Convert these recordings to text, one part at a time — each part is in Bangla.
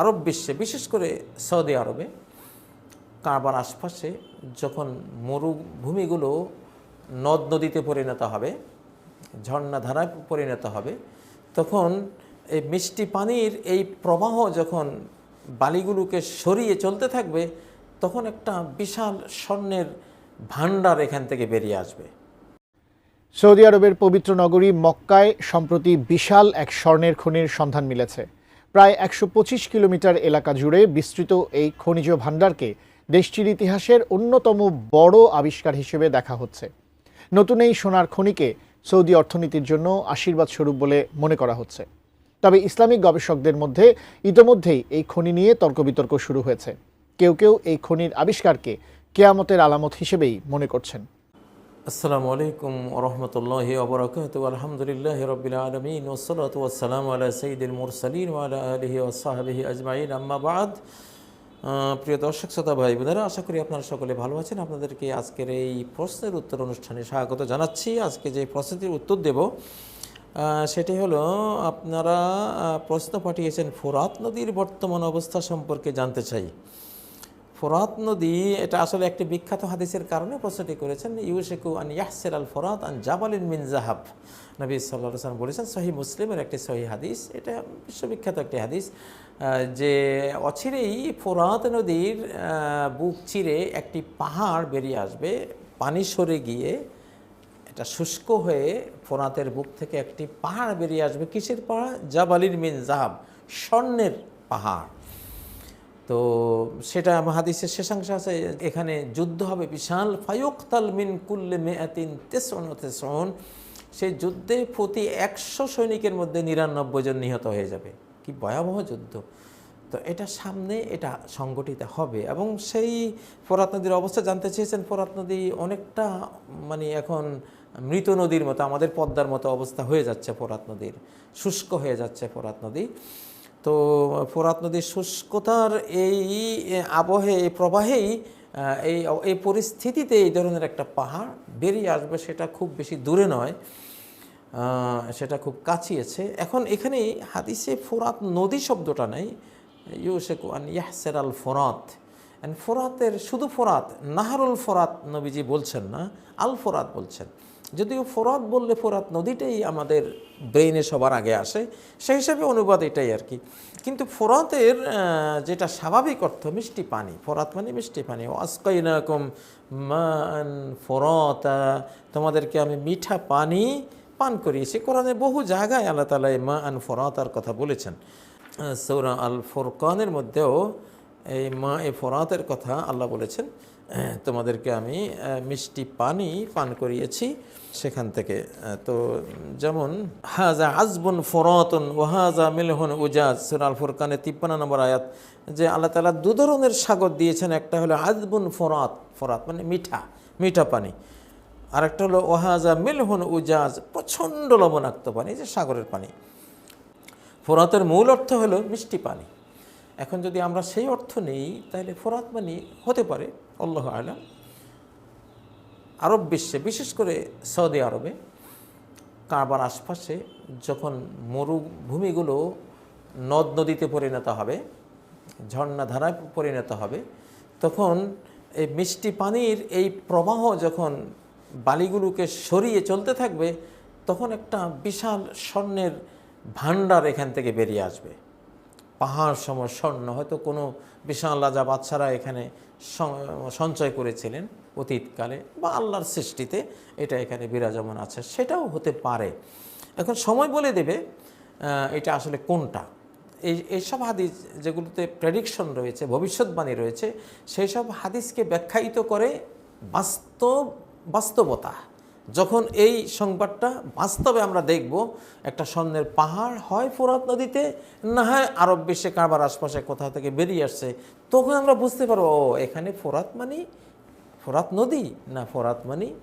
আরব বিশ্বে, বিশেষ করে সৌদি আরবে, কারবার আশপাশে যখন মরুভূমিগুলো নদ নদীতে পরিণত হবে ঝর্ণাধারায় পরিণত হবে, তখন এই মিষ্টি পানির এই প্রবাহ যখন বালিগুলোকে সরিয়ে চলতে থাকবে, তখন একটা বিশাল স্বর্ণের ভাণ্ডার এখান থেকে বেরিয়ে আসবে। সৌদি আরবের পবিত্র নগরী মক্কায় সম্প্রতি বিশাল এক স্বর্ণের খনির সন্ধান মিলেছে। প্রায় একশো পঁচিশ কিলোমিটার এলাকা জুড়ে বিস্তৃত এই খনিজ ভাণ্ডারকে দেশটির ইতিহাসের অন্যতম বড় আবিষ্কার হিসেবে দেখা হচ্ছে। নতুন এই সোনার খনিকে সৌদি অর্থনীতির জন্য আশীর্বাদ স্বরূপ বলে মনে করা হচ্ছে। তবে ইসলামিক গবেষকদের মধ্যে ইতোমধ্যেই এই খনি নিয়ে তর্ক বিতর্ক শুরু হয়েছে। কেউ কেউ এই খনির আবিষ্কারকে কেয়ামতের আলামত হিসেবেই মনে করছেন। আসসালামু আলাইকুম ওরহমতুল্লাহ ওবরাকাত আলহামদুলিল্লাহ রবিল আলমিন ওসলাত ওসালাম আলা সঈদুল মুরসালিন ওয়ালা আলহি ওসাহাবিহি আজমাইন। আম্মা বাদ। আহ, প্রিয় দর্শক শ্রোতা ভাই বোনেরা আশা করি আপনারা সকলে ভালো আছেন। আপনাদেরকে আজকের এই প্রশ্নের উত্তর অনুষ্ঠানে স্বাগত জানাচ্ছি। আজকে যে প্রশ্নটির উত্তর দেব সেটি হলো আপনারা প্রশ্ন পাঠিয়েছেন ফোরাত নদীর বর্তমান অবস্থা সম্পর্কে জানতে চাই। ফোরাত নদী, এটা আসলে একটি বিখ্যাত হাদিসের কারণে প্রশ্নটি করেছেন, ইউশেকু আন ইয়াহসের আল ফোরাত আন জাবালিন মিন জাহাব। নবী সাল্লাহ সাল্লাম বলেছেন সহি মুসলিমের একটি সহি হাদিস, এটা বিশ্ববিখ্যাত একটি হাদিস যে অচিরেই ফোরাত নদীর বুক চিরে একটি পাহাড় বেরিয়ে আসবে, পানি সরে গিয়ে এটা শুষ্ক হয়ে ফোরাতের বুক থেকে একটি পাহাড় বেরিয়ে আসবে, কিসের পাহাড়? জাবালির মিন জাহাব, স্বর্ণের পাহাড়। তো সেটা আমার হাদিসের শেষাংশ আছে, এখানে যুদ্ধ হবে বিশাল, ফায়ুকতাল মিন কুল্লে মেয়াতিন তেসন তেসন সেই যুদ্ধে প্রতি একশো সৈনিকের মধ্যে নিরানব্বই জন নিহত হয়ে যাবে। কি ভয়াবহ যুদ্ধ। তো এটা সামনে এটা সংগঠিত হবে এবং সেই ফোরাত নদীর অবস্থা জানতে চেয়েছেন। ফোরাত নদী অনেকটা মানে এখন মৃত নদীর মতো, আমাদের পদ্মার মতো অবস্থা হয়ে যাচ্ছে ফোরাত নদীর, শুষ্ক হয়ে যাচ্ছে ফোরাত নদী। তো ফোরাত নদীর শুষ্কতার এই আবহে, এই প্রবাহেই এই এই পরিস্থিতিতে এই ধরনের একটা পাহাড় বেরিয়ে আসবে সেটা খুব বেশি দূরে নয় সেটা খুব কাছিয়েছে এখন এখানে হাদিসে ফোরাত নদী শব্দটা নেই। ইউ ইউশেকু আন ইয়াহসের আল ফোরাত ফোরাতের, শুধু ফোরাত, নাহারুল ফোরাত নবীজি বলছেন না, আল ফোরাত বলছেন। যদিও ফোরাত বললে ফোরাত নদীটাই আমাদের ব্রেইনে সবার আগে আসে, সেই হিসাবে অনুবাদ এটাই আর কি। কিন্তু ফোরাতের যেটা স্বাভাবিক অর্থ মিষ্টি পানি, ফোরাত মানে মিষ্টি পানি। অস্কাইনাকম মান ফোরতা, তোমাদেরকে আমি মিঠা পানি পান করিয়েছি। কোরআনে বহু জায়গায় আল্লাহ তালা মা আন ফোরাতার কথা বলেছেন। সৌরা আল ফোরকানের মধ্যেও এই মা এ ফোরাতের কথা আল্লাহ বলেছেন। তোমাদেরকে আমি মিষ্টি পানি পান করিয়েছি সেখান থেকে। তো যেমন হাজা আজবুন ফোরাতন ওয়াহাজা মিলহন উজাজ সুরাল ফুরকানের তিপ্পান্ন নম্বর আয়াত, যে আল্লাহ তালা দু ধরনের সাগর দিয়েছেন। একটা হলো আজবুন ফোরাত ফরাত মানে মিঠা মিঠা পানি। আরেকটা হলো ওয়াহাজা মিলহন উজাজ প্রচণ্ড লবণাক্ত পানি যে সাগরের পানি। ফোরাতের মূল অর্থ হলো মিষ্টি পানি। এখন যদি আমরা সেই অর্থ নেই, তাহলে ফোরাত মানে হতে পারে আল্লাহ আলাম। আরব বিশ্বে, বিশেষ করে সৌদি আরবে কারবার আশপাশে যখন মরুভূমিগুলো নদ নদীতে পরিণত হবে ঝর্ণাধারায় পরিণত হবে, তখন এই মিষ্টি পানির এই প্রবাহ যখন বালিগুলোকে সরিয়ে চলতে থাকবে, তখন একটা বিশাল স্বর্ণের ভাণ্ডার এখান থেকে বেরিয়ে আসবে। পাহাড় সম স্বর্ণ, হয়তো কোনো বিশাল রাজা বাচ্চারা এখানে সঞ্চয় করেছিলেন অতীতকালে, বা আল্লাহর সৃষ্টিতে এটা এখানে বিরাজমান আছে। সেটাও হতে পারে। এখন সময় বলে দেবে এটা আসলে কোনটা? এই, এইসব হাদিস যেগুলোতে প্রেডিকশন রয়েছে, ভবিষ্যৎবাণী রয়েছে সেই সব হাদিসকে ব্যাখ্যায়িত করে বাস্তব, বাস্তবতা। যখন এই সংবাদটা বাস্তবে আমরা দেখব, একটা স্বর্ণের পাহাড় হয় ফোরাত নদীতে, না হয় আরব বিশ্বে কারবার আশপাশে কোথাও থেকে বেরিয়ে আসছে, তখন আমরা বুঝতে পারব, ও, এখানে ফোরাত মানি ফোরাত নদী, না ফোরাত মানি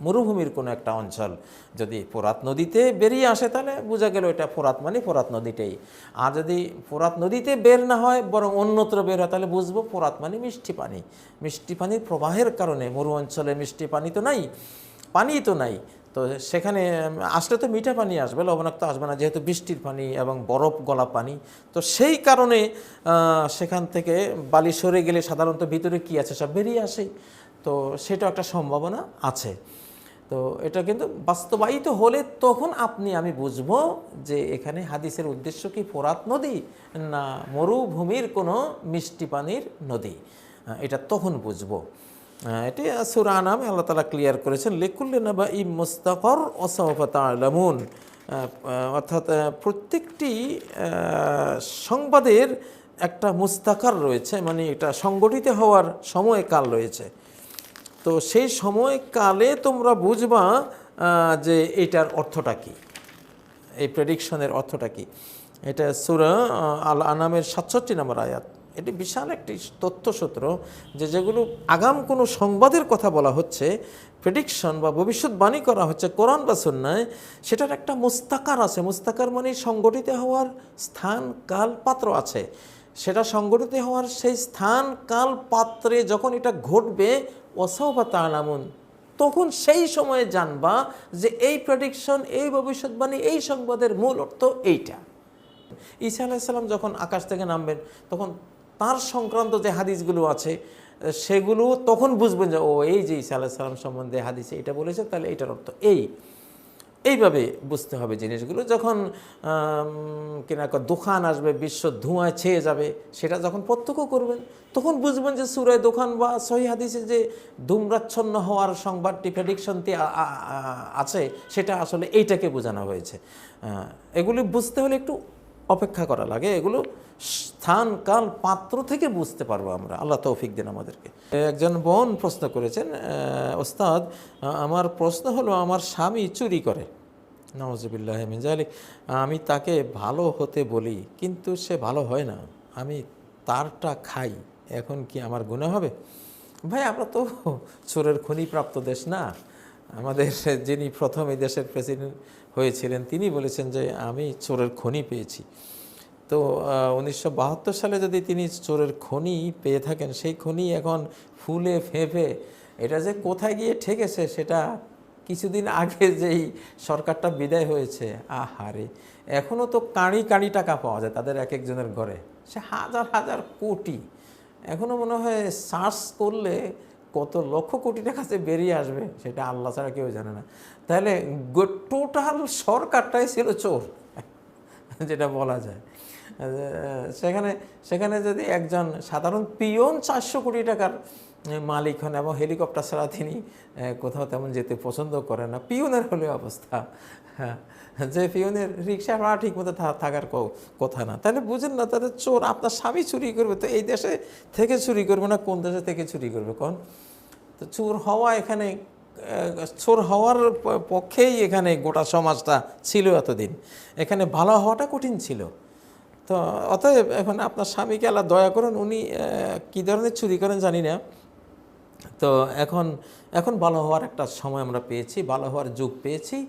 মরুভূমির কোনো একটা অঞ্চল। যদি ফোরাত নদীতে বেরিয়ে আসে, তাহলে বোঝা গেল এটা ফোরাত মানে ফোরাত নদীটাই। আর যদি ফোরাত নদীতে বের না হয়, বরং অন্যত্র বের হয়, তাহলে বুঝব ফোরাত মানে মিষ্টি পানি। মিষ্টি পানির প্রবাহের কারণে, মরু অঞ্চলে মিষ্টি পানি তো নাই। পানি তো নাই। তো সেখানে আসলে তো মিঠা পানি আসবে, লবণাক্ত আসবে না, যেহেতু বৃষ্টির পানি এবং বরফ গলা পানি। তো সেই কারণে সেখান থেকে বালি সরে গেলে সাধারণত ভিতরে কি আছে সব বেরিয়ে আসে। তো সেটা একটা সম্ভাবনা আছে। তো এটা কিন্তু বাস্তবায়িত হলে তখন আপনি, আমি বুঝব যে এখানে হাদিসের উদ্দেশ্য কি ফোরাত নদী না মরুভূমির কোনো মিষ্টি পানির নদী। এটা তখন বুঝব। এটি সুরা নামে আল্লাহ তালা ক্লিয়ার করেছেন, লেকুল্লে নাবা ই মুস্তাকর অসামফাত আলামুন অর্থাৎ প্রত্যেকটি সংবাদের একটা মুস্তাকার রয়েছে মানে এটা সংগঠিত হওয়ার সময়কাল রয়েছে। তো সেই সময়কালে তোমরা বুঝবা যে এটার অর্থটা কী। এই প্রেডিকশনের অর্থটা কি। এটা সুরা আল আনামের সাতষট্টি নম্বর আয়াত। এটি বিশাল একটি তথ্যসূত্র যে যেগুলো আগাম কোনো সংবাদের কথা বলা হচ্ছে প্রেডিকশন বা ভবিষ্যৎবাণী করা হচ্ছে কোরআন বা সন্ন্যায় সেটার একটা মুস্তাকার আছে। মুস্তাকার মানে সংগঠিত হওয়ার স্থান কাল পাত্র আছে। সেটা সংগঠিত হওয়ার সেই স্থান কাল পাত্রে যখন এটা ঘটবে অসাও বা তালামুন তখন সেই সময়ে জানবা যে এই প্রেডিকশন এই ভবিষ্যৎবাণী, এই সংবাদের মূল অর্থ এইটা। ঈসা আলাইসাল্লাম যখন আকাশ থেকে নামবেন, তখন তার সংক্রান্ত যে হাদিসগুলো আছে, সেগুলো তখন বুঝবেন যে, ও, এই যে ঈসা আলাইসাল্লাম সম্বন্ধে হাদিসে এটা বলেছে, তাহলে এটার অর্থ এই। এইভাবে বুঝতে হবে জিনিসগুলো। যখন কিনা দোকান আসবে, বিশ্ব ধোঁয়ায় ছেয়ে যাবে, সেটা যখন প্রত্যক্ষ করবেন, তখন বুঝবেন যে সুরায় দোকান বা সহি হাদিসে যে ধূম্রাচ্ছন্ন হওয়ার সংবাদটি প্রেডিকশনটি আছে, সেটা আসলে এইটাকে বোঝানো হয়েছে। এগুলি বুঝতে হলে একটু অপেক্ষা করা লাগে, এগুলো স্থান, কাল, পাত্র থেকে বুঝতে পারব আমরা। আল্লাহ তৌফিক দিন আমাদেরকে। একজন বোন প্রশ্ন করেছেন ওস্তাদ, আমার প্রশ্ন হলো, আমার স্বামী চুরি করে। নওয়াজবিল্লাহ মিজালিক আমি তাকে ভালো হতে বলি, কিন্তু সে ভালো হয় না। আমি তারটা খাই, এখন কি আমার গুণা হবে? ভাই, আমরা তো চোরের খনিপ্রাপ্ত দেশ না। আমাদের যিনি প্রথম এই দেশের প্রেসিডেন্ট হয়েছিলেন, তিনি বলেছেন যে, আমি চোরের খনি পেয়েছি। তো উনিশশো বাহাত্তর সালে যদি তিনি চোরের খনি পেয়ে থাকেন, সেই খনি এখন ফুলে ফেঁপে, এটা যে কোথায় গিয়ে ঠেকেছে, সেটা কিছুদিন আগে যেই সরকারটা বিদায় হয়েছে, আহারে! এখনও তো কাঁড়ি কাঁড়ি টাকা পাওয়া যায় তাদের এক একজনের ঘরে। সে হাজার হাজার কোটি। এখনও মনে হয় সার্চ করলে কত লক্ষ কোটি টাকা যে বেরিয়ে আসবে, সেটা আল্লাহ ছাড়া কেউ জানে না। তাহলে টোটাল সরকারটাই ছিল চোর, যেটা বলা যায়। সেখানে সেখানে যদি একজন সাধারণ পিয়ন চারশো কোটি টাকার মালিক হন এবং হেলিকপ্টার ছাড়া তিনি কোথাও তেমন যেতে পছন্দ করেন না। পিয়নের হলে অবস্থা। হ্যাঁ যে পিয়নের রিক্সা ভাড়া ঠিক মতো থাকার কথা না। তাহলে বুঝেন না, তাহলে চোর, আপনার স্বামী চুরি করবে তো এই দেশে থেকে চুরি করবে না, কোন দেশে থেকে চুরি করবে কোন? তো চোর হওয়া এখানে চোর হওয়ার পক্ষেই এখানে গোটা সমাজটা ছিল এতদিন। এখানে ভালো হওয়াটা কঠিন ছিল। তো অতএব এখন আপনার স্বামীকে আল্লাহ দয়া করুন, উনি কী ধরনের চুরি করেন জানি না। তো এখন এখন ভালো হওয়ার একটা সময় আমরা পেয়েছি, ভালো হওয়ার যুগ পেয়েছি।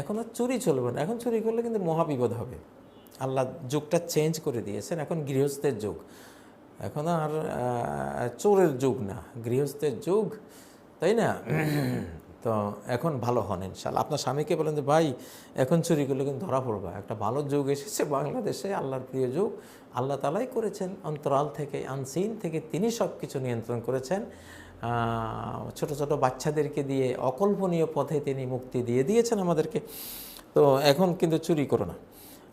এখন আর চুরি চলবে না। এখন চুরি করলে কিন্তু মহাবিপদ হবে। আল্লাহ যুগটা চেঞ্জ করে দিয়েছেন। এখন গৃহস্থের যুগ। এখন আর চোরের যুগ না। গৃহস্থের যুগ, তাই না? তো এখন ভালো হন ইনশাল্লাহ আপনার স্বামীকে বলেন যে, ভাই, এখন চুরি করলে কিন্তু ধরা পড়বা। একটা ভালো যুগ এসেছে বাংলাদেশে, আল্লাহর প্রিয় যুগ। আল্লাহ তালাই করেছেন। অন্তরাল থেকে, আনসিন থেকে তিনি সব কিছু নিয়ন্ত্রণ করেছেন। ছোট ছোট বাচ্চাদেরকে দিয়ে অকল্পনীয় পথে তিনি মুক্তি দিয়ে দিয়েছেন আমাদেরকে। তো এখন কিন্তু চুরি করো না।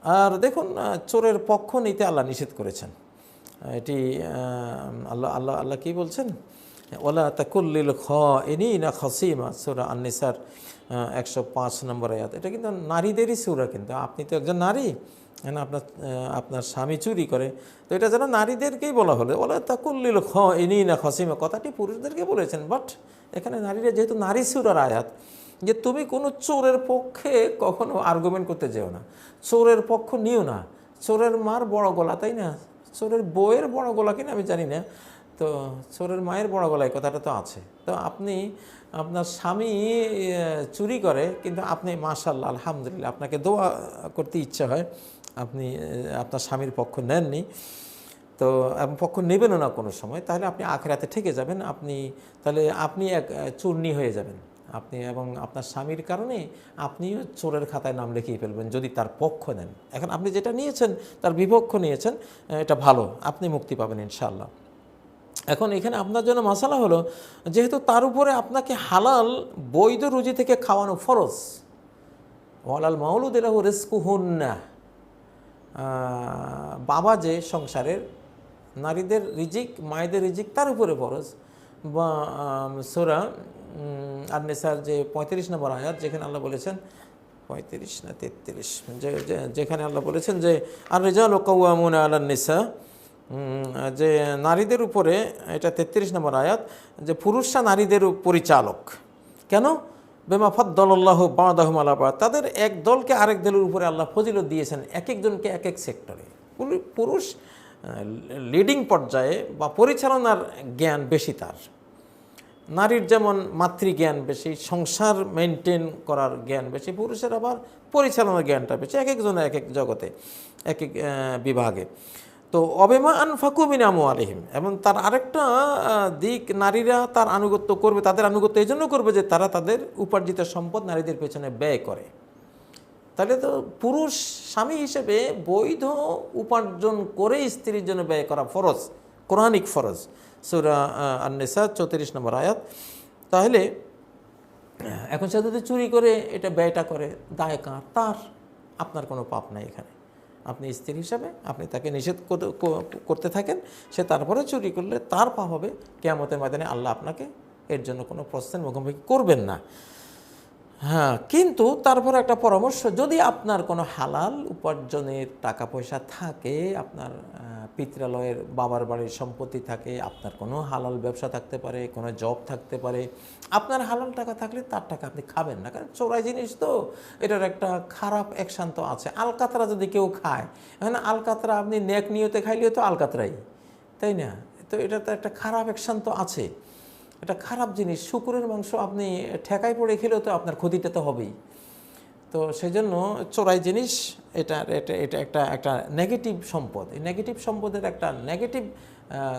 আর দেখুন চোরের পক্ষ নিতে আল্লাহ নিষেধ করেছেন। এটি আল্লাহ আল্লাহ আল্লাহ কী বলছেন? ওলা তাকুল্লিল খ ইনি না খসিমা, সুরা আন্নিসার একশো পাঁচ নম্বর আয়াত। এটা কিন্তু নারীদেরই সুরা কিন্তু। আপনি তো একজন নারী হ্যাঁ আপনার আপনার স্বামী চুরি করে। তো এটা যেন নারীদেরকেই বলা হলো। ওলা তাকুল্লিল খ ইনি না খসিমা, কথাটি পুরুষদেরকে বলেছেন, বাট এখানে নারীরা যেহেতু নারী সুরার আয়াত, যে তুমি কোনো চোরের পক্ষে কখনো আর্গুমেন্ট করতে যেও না। চোরের পক্ষ নিও না। চোরের মার বড় গলা, তাই না? চোরের বইয়ের বড় গলা কিনা আমি জানি না। তো চোরের মায়ের বড় গলায় কথাটা তো আছে। তো আপনি, আপনার স্বামী চুরি করে, কিন্তু আপনি মাশাল্লাহ আলহামদুলিল্লাহ, আপনাকে দোয়া করতে ইচ্ছা হয়, আপনি আপনার স্বামীর পক্ষ নেননি। তো এবং পক্ষ নেবেনও না কোনো সময়, তাহলে আপনি আখেরাতে ঠেকে যাবেন, আপনি, তাহলে আপনি এক চূর্ণী হয়ে যাবেন। আপনি এবং আপনার স্বামীর কারণে আপনিও চোরের খাতায় নাম লিখিয়ে ফেলবেন, যদি তার পক্ষ নেন। এখন আপনি যেটা নিয়েছেন, তার বিপক্ষ নিয়েছেন এটা ভালো, আপনি মুক্তি পাবেন ইনশাআল্লাহ। এখন এখানে আপনার জন্য মশালা হলো, যেহেতু তার উপরে আপনাকে হালাল বৈধ রুজি থেকে খাওয়ানো ফরজ। ওয়ালাল মাউলুদেরাহ রিস্কু হুন্না বাবা যে সংসারের নারীদের রিজিক, মায়েদের রিজিক তার উপরে ফরজ। বা সোরা আর নেসার যে পঁয়ত্রিশ নম্বর আয়াত, যেখানে আল্লাহ বলেছেন, পঁয়ত্রিশ না তেত্রিশ যেখানে আল্লাহ বলেছেন যে আর রেজাল কৌয়ামুন আল্লাহ নিসা যে নারীদের উপরে, এটা তেত্রিশ নম্বর আয়াত, যে পুরুষরা নারীদের পরিচালক। কেন? বেমা ফদ্দল্লাহ বাদাহম আল্লাহ তাদের এক দলকে আরেক দলের উপরে আল্লাহ ফজিলত দিয়েছেন এক একজনকে এক এক সেক্টরে। পুরু- পুরুষ লিডিং পর্যায়ে বা পরিচালনার জ্ঞান বেশি তার। নারীর যেমন মাতৃজ্ঞান বেশি, সংসার মেনটেন করার জ্ঞান বেশি, পুরুষের আবার পরিচালনার জ্ঞানটা বেশি এক একজনের এক এক জগতে এক এক বিভাগে। তো অবেমা আনফাকু মিনামু আলিহিম এবং তার আরেকটা দিক, নারীরা তার আনুগত্য করবে, তাদের আনুগত্য এই জন্য করবে যে তারা তাদের উপার্জিত সম্পদ নারীদের পেছনে ব্যয় করে। তাহলে তো পুরুষ স্বামী হিসেবে বৈধ উপার্জন করে স্ত্রীর জন্য ব্যয় করা ফরজ, কোরআনিক ফরজ। সুরা আন্নেসা, চৌত্রিশ নম্বর আয়াত। তাহলে, এখন সে যদি চুরি করে এটা ব্যয়টা করে, দায় কার? তার। আপনার কোনো পাপ নাই এখানে। আপনি স্ত্রী হিসাবে আপনি তাকে নিষেধ করতে- থাকেন, সে তারপরে চুরি করলে তার পা হবে। কেয়ামতের ময়দানে আল্লাহ আপনাকে এর জন্য কোনো প্রশ্নের মুখোমুখি করবেন না। হ্যাঁ কিন্তু তারপর একটা পরামর্শ, যদি আপনার কোনো হালাল উপার্জনের টাকা পয়সা থাকে, আপনার পিত্রালয়ের বাবার বাড়ির সম্পত্তি থাকে, আপনার কোনো হালাল ব্যবসা থাকতে পারে, কোনো জব থাকতে পারে, আপনার হালাল টাকা থাকলে তার টাকা আপনি খাবেন না। কারণ চোরাই জিনিস তো, এটার একটা খারাপ অ্যাকশান তো আছে। আলকাতরা যদি কেউ খায় এখন আলকাতরা আপনি নেক নিয়তে খাইলেও তো আলকাতরাই, তাই না? তো এটা তো একটা খারাপ অ্যাকশান তো আছে। এটা খারাপ জিনিস। শুকুরের মাংস আপনি ঠেকায় পড়ে খেলেও তো আপনার ক্ষতিটা তো হবেই। তো সেই জন্য চোরাই জিনিস, এটা এটা এটা একটা একটা নেগেটিভ সম্পদ। এই নেগেটিভ সম্পদের একটা নেগেটিভ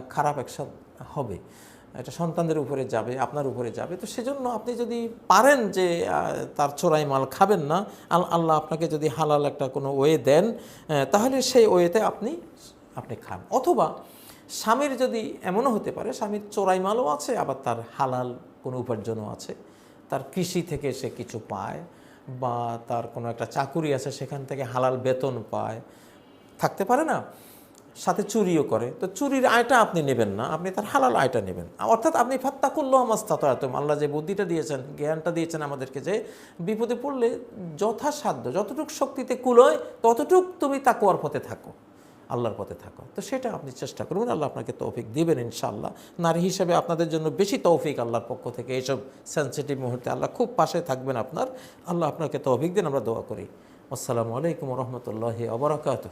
খারাপ অ্যাকশন হবে। এটা সন্তানদের উপরে যাবে, আপনার উপরে যাবে। তো সেজন্য আপনি যদি পারেন যে তার চোরাই মাল খাবেন না, আল- আল্লাহ আপনাকে যদি হালাল একটা কোনো ওয়ে দেন তাহলে সেই ওয়েতে আপনি আপনি খান। অথবা স্বামীর যদি এমনও হতে পারে, স্বামীর চোরাই মালও আছে, আবার তার হালাল কোনো উপার্জনও আছে, তার কৃষি থেকে সে কিছু পায় বা তার কোনো একটা চাকুরি আছে, সেখান থেকে হালাল বেতন পায়, থাকতে পারে না, সাথে চুরিও করে, তো চুরির আয়টা আপনি নেবেন না, আপনি তার হালাল আয়টা নেবেন। অর্থাৎ আপনি ফাত্তাকুল্লাহ মাস্তাতম আল্লাহ যে বুদ্ধিটা দিয়েছেন, জ্ঞানটা দিয়েছেন আমাদেরকে যে বিপদে পড়লে যথাসাধ্য, যতটুক শক্তিতে কুলোয়, ততটুক তুমি তাকুয়ার পথে থাকো। আল্লাহর পথে থাকো। তো সেটা আপনি চেষ্টা করুন আল্লাহ আপনাকে তৌফিক দেবেন ইনশাআল্লাহ। নারী হিসেবে আপনাদের জন্য বেশি তৌফিক আল্লাহর পক্ষ থেকে এইসব সেন্সিটিভ মুহূর্তে আল্লাহ খুব পাশে থাকবেন আপনার। আল্লাহ আপনাকে তৌফিক দিন, আমরা দোয়া করি। আসসালামু আলাইকুম রহমতুল্লাহ আবরাকাত